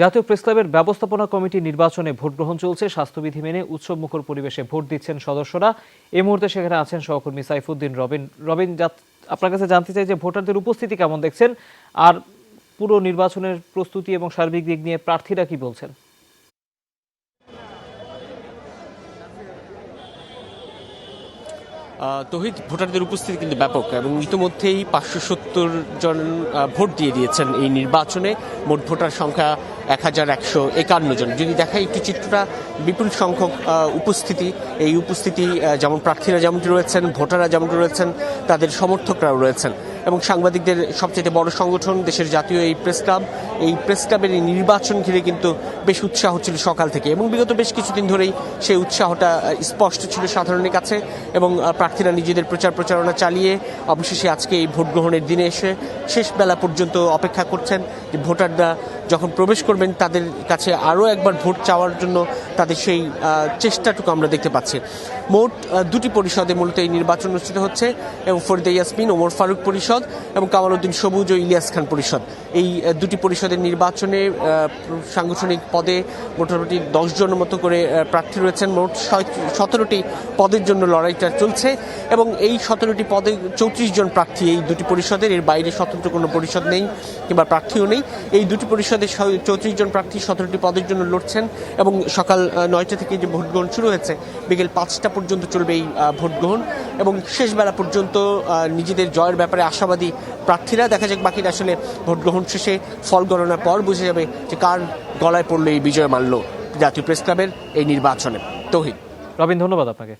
জাতীয় প্রেসক্লাবের ব্যবস্থাপনা কমিটি নির্বাচনে ভোট গ্রহণ চলছে। স্বাস্থ্যবিধি মেনে উৎসবমুখর পরিবেশে ভোট দিচ্ছেন সদস্যরা। এই মুহূর্তে সেখানে আছেন সহকর্মী সাইফুদ্দিন রবিন। রবিন আপনার কাছে জানতে চাই যে ভোটারদের উপস্থিতি কেমন দেখছেন? আর পুরো নির্বাচনের প্রস্তুতি এবং সার্বিক দিক নিয়ে প্রার্থীরা কি বলছেন? তহিদ, ভোটারদের উপস্থিতি কিন্তু ব্যাপক এবং ইতিমধ্যেই পাঁচশো সত্তর জন ভোট দিয়ে দিয়েছেন এই নির্বাচনে। মোট ভোটার সংখ্যা এক হাজার একশো একান্ন জন। যদি দেখা একটি চিত্রটা, বিপুল সংখ্যক উপস্থিতি। এই উপস্থিতি যেমন প্রার্থীরা যেমনটি রয়েছেন, ভোটাররা যেমনটি রয়েছেন, তাদের সমর্থকরাও রয়েছেন। এবং সাংবাদিকদের সবচেয়ে বড় সংগঠন দেশের জাতীয় এই প্রেস ক্লাব। এই প্রেস ক্লাবের এই নির্বাচন ঘিরে কিন্তু বেশ উৎসাহ ছিল সকাল থেকে এবং বিগত বেশ কিছুদিন ধরেই সেই উৎসাহটা স্পষ্ট ছিল সাধারণের কাছে এবং প্রার্থীরা নিজেদের প্রচার প্রচারণা চালিয়ে অবশেষে আজকে এই ভোট গ্রহণের দিনে এসে শেষ বেলা পর্যন্ত অপেক্ষা করছেন যে ভোটাররা যখন প্রবেশ করবেন তাদের কাছে আরও একবার ভোট চাওয়ার জন্য তাদের সেই চেষ্টাটুকু আমরা দেখতে পাচ্ছি। মোট দুটি পরিষদে মূলত এই নির্বাচন অনুষ্ঠিত হচ্ছে, এবং ফরিদা ইয়াসমিন, ওমর ফারুক পরিষদ এবং কামাল উদ্দিন সবুজ ও ইলিয়াস খান পরিষদ। এই দুটি পরিষদের নির্বাচনে সাংগঠনিক পদে মোটামুটি দশজনের মতো করে প্রার্থী রয়েছেন। মোট সতেরোটি পদের জন্য লড়াইটা চলছে, এবং এই সতেরোটি পদে চৌত্রিশ জন প্রার্থী এই দুটি পরিষদের। এর বাইরে স্বতন্ত্র কোনো পরিষদ নেই কিংবা প্রার্থীও নেই। এই দুটি পরিষদে চৌত্রিশ জন প্রার্থী সতেরোটি পদের জন্য লড়ছেন, এবং সকাল নয়টা থেকে যে ভোট গ্রহণ শুরু হয়েছে, বিকেল পাঁচটা পর্যন্ত চলবে এই ভোট গ্রহণ এবং শেষবেলা পর্যন্ত নিজেদের জয়ের ব্যাপারে আশাবাদী প্রার্থীরা। দেখা যাক বাকিরা আসলে ভোট গ্রহণ শেষে ফল গণনার পর বুঝে যাবে যে কার গলায় পড়ল এই বিজয় মানল জাতীয় প্রেস ক্লাবের এই নির্বাচনে। তহিদ। রবীন্দ্র ধন্যবাদ আপনাকে।